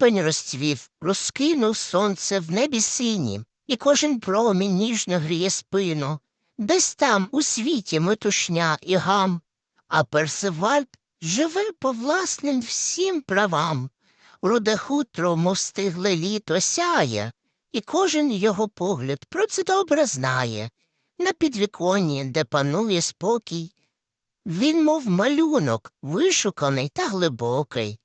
Липень розцвів, розкинув сонце в небі синім, і кожен промінь ніжно гріє спину. Десь там у світі метушня і гам, а Персивальд живе по власним всім правам. Руде хутро, мов стигле літо, сяє, і кожен його погляд про це добре знає. На підвіконні, де панує спокій, він, мов малюнок, вишуканий та глибокий.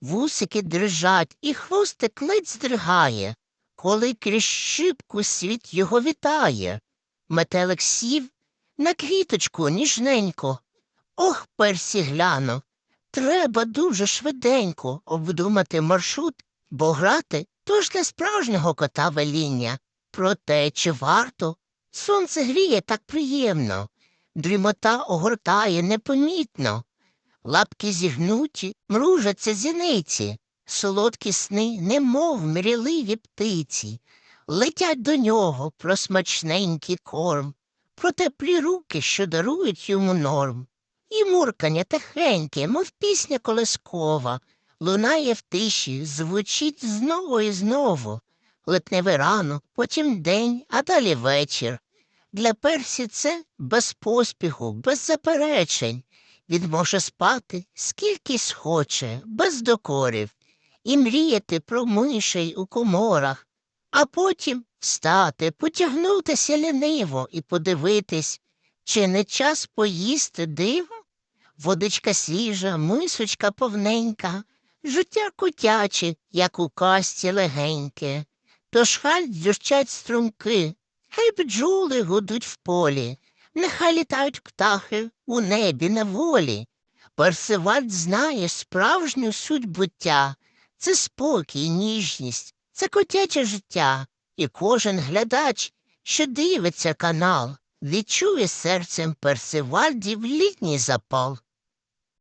Вусики дрижать, і хвостик ледь здригає, коли крізь шибку світ його вітає. Метелик сів на квіточку ніжненько. Ох, персі гляну. Треба дуже швиденько обдумати маршрут, бо грати то ж для справжнього кота веління. Проте чи варто? Сонце гріє так приємно, дрімота огортає непомітно. Лапки зігнуті, мружаться зіниці, солодкі сни, немов мріливі птиці, летять до нього про смачненький корм, про теплі руки, що дарують йому норм. І муркання тихеньке, мов пісня колескова, лунає в тиші, звучить знову і знову. Летневе ранок, потім день, а далі вечір. Для персі це без поспіху, без заперечень. Він може спати скільки схоче, без докорів, і мріяти про мишей у коморах, а потім встати, потягнутися ліниво і подивитись, чи не час поїсти диво? Водичка свіжа, мисочка повненька, життя котяче, як у касті легеньке. Тож хай дзюрчать струмки, хай бджоли гудуть в полі, нехай літають птахи у небі на волі. Персиваль знає справжню суть буття. Це спокій, ніжність, це котяче життя, і кожен глядач, що дивиться канал, відчує серцем Персивальдів літній запал.